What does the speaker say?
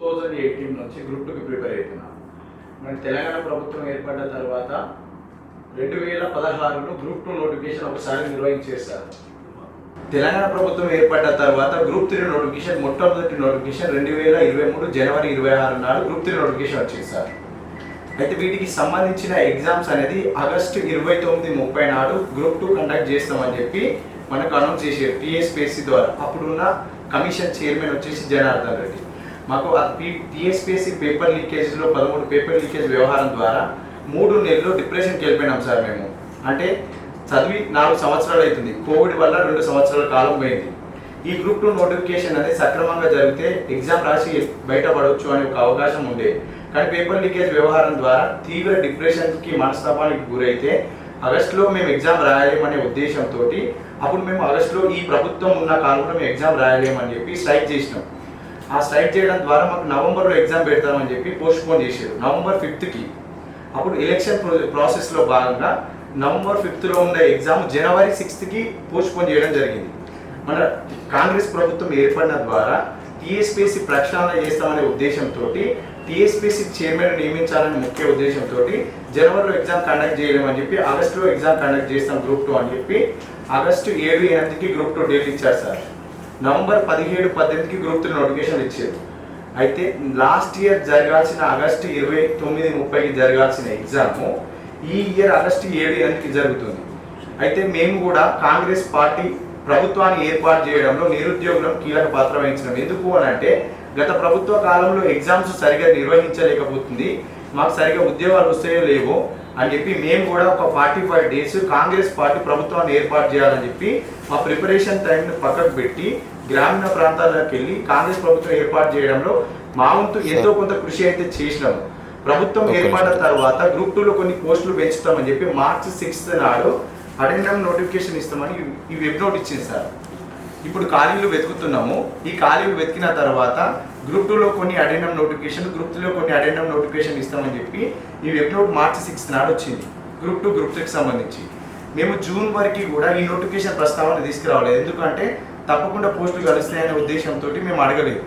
Thousand eighteen నుంచి group టూకి prepare అవుతున్నాను మన తెలంగాణ ప్రభుత్వం ఏర్పడ్డ తర్వాత రెండు వేల పదహారులో గ్రూప్ టూ నోటిఫికేషన్ ఒకసారి నిర్వహించేశారు తెలంగాణ ప్రభుత్వం ఏర్పడ్డ తర్వాత గ్రూప్ త్రీ నోటిఫికేషన్ మొట్టమొదటి నోటిఫికేషన్ రెండు వేల ఇరవై మూడు జనవరి ఇరవై ఆరు నాడు గ్రూప్ త్రీ నోటిఫికేషన్ వచ్చేసారు అయితే వీటికి సంబంధించిన ఎగ్జామ్స్ అనేది ఆగస్టు ఇరవై తొమ్మిది ముప్పై నాడు గ్రూప్ టూ కండక్ట్ చేస్తామని చెప్పి మనకు అనౌన్స్ చేశారు పిఎస్పిఎస్సి ద్వారా. అప్పుడున్న కమిషన్ చైర్మన్ వచ్చేసి జనార్దన్ రెడ్డి. మాకు టీఎస్పీఎస్సీ పేపర్ లీకేజ్లో పదమూడు పేపర్ లీకేజ్ వ్యవహారం ద్వారా మూడు నెలలు డిప్రెషన్కి వెళ్ళిపోయినాం సార్ మేము. అంటే చదివి నాలుగు సంవత్సరాలు అవుతుంది. కోవిడ్ వల్ల రెండు సంవత్సరాల కాలం పోయింది. ఈ గ్రూప్ టూ నోటిఫికేషన్ అనేది సక్రమంగా జరిగితే ఎగ్జామ్ రాసి బయటపడవచ్చు అనే ఒక అవకాశం ఉండే. కానీ పేపర్ లీకేజ్ వ్యవహారం ద్వారా తీవ్ర డిప్రెషన్కి మనస్తాపానికి గురైతే ఆగస్టులో మేము ఎగ్జామ్ రాయలేమనే ఉద్దేశంతో అప్పుడు మేము ఆగస్టులో ఈ ప్రభుత్వం ఉన్న కాలంలో మేము ఎగ్జామ్ రాయలేమని చెప్పి స్ట్రైక్ చేసినాం. ఆ స్ట్రైక్ చేయడం ద్వారా మాకు నవంబర్లో ఎగ్జామ్ పెడతామని చెప్పి పోస్ట్ పోన్ చేశారు. నవంబర్ ఫిఫ్త్కి. అప్పుడు ఎలక్షన్ ప్రాసెస్లో భాగంగా నవంబర్ ఫిఫ్త్లో ఉన్న ఎగ్జామ్ జనవరి సిక్స్త్కి పోస్ట్ పోన్ చేయడం జరిగింది. మన కాంగ్రెస్ ప్రభుత్వం ఏర్పడిన ద్వారా టీఎస్పీసీ ప్రక్షాళన చేస్తామనే ఉద్దేశంతో టీఎస్పీసీ చైర్మన్ నియమించాలనే ముఖ్య ఉద్దేశంతో జనవరిలో ఎగ్జామ్ కండక్ట్ చేయలేమని చెప్పి ఆగస్టులో ఎగ్జామ్ కండక్ట్ చేస్తాం గ్రూప్ టూ అని చెప్పి ఆగస్టు ఏడు ఎనిమిదికి గ్రూప్ టూ డేట్ ఇచ్చారు సార్. నవంబర్ పదిహేడు పద్దెనిమిదికి గ్రూప్ త్రీ నోటిఫికేషన్ ఇచ్చారు. అయితే లాస్ట్ ఇయర్ జరగాల్సిన ఆగస్టు ఇరవై తొమ్మిది ముప్పైకి జరగాల్సిన ఎగ్జాము ఈ ఇయర్ ఆగస్టు ఏడు ఎనిమిదికి జరుగుతుంది. అయితే మేము కూడా కాంగ్రెస్ పార్టీ ప్రభుత్వాన్ని ఏర్పాటు చేయడంలో నిరుద్యోగులకు కీలక పాత్ర వహించడం ఎందుకు అని అంటే గత ప్రభుత్వ కాలంలో ఎగ్జామ్స్ సరిగా నిర్వహించలేకపోతుంది. మాకు సరిగా ఉద్యోగాలు వస్తాయో లేవో అని చెప్పి మేము కూడా ఒక forty five days Congress party ప్రభుత్వాన్ని ఏర్పాటు చేయాలని చెప్పి మా ప్రిపరేషన్ టైంని పక్కకు పెట్టి గ్రామీణ ప్రాంతాలకు వెళ్ళి కాంగ్రెస్ ప్రభుత్వం ఏర్పాటు చేయడంలో మా వంతు ఎంతో కొంత కృషి అయితే చేసినాము. ప్రభుత్వం ఏర్పడిన తర్వాత గ్రూప్ టూలో కొన్ని పోస్టులు పెంచుతామని చెప్పి మార్చి సిక్స్త్ నాడు అటెండమ్ నోటిఫికేషన్ ఇస్తామని ఈ వెబ్ నోట్ ఇచ్చింది సార్. ఇప్పుడు ఖాళీలు వెతుకుతున్నాము. ఈ ఖాళీలు వెతికిన తర్వాత గ్రూప్ టూలో కొన్ని అటెండమ్ నోటిఫికేషన్ గ్రూప్ త్రీలో కొన్ని అటెండమ్ నోటిఫికేషన్ ఇస్తామని చెప్పి ఈ వెబ్ మార్చి సిక్స్త్ నాడు వచ్చింది. గ్రూప్ టూ గ్రూప్ త్రీకి సంబంధించి. మేము జూన్ వరకు కూడా ఈ నోటిఫికేషన్ ప్రస్తావన తీసుకురావలేదు. ఎందుకంటే తప్పకుండా పోస్టులు కలుస్తాయనే ఉద్దేశంతో మేము అడగలేదు.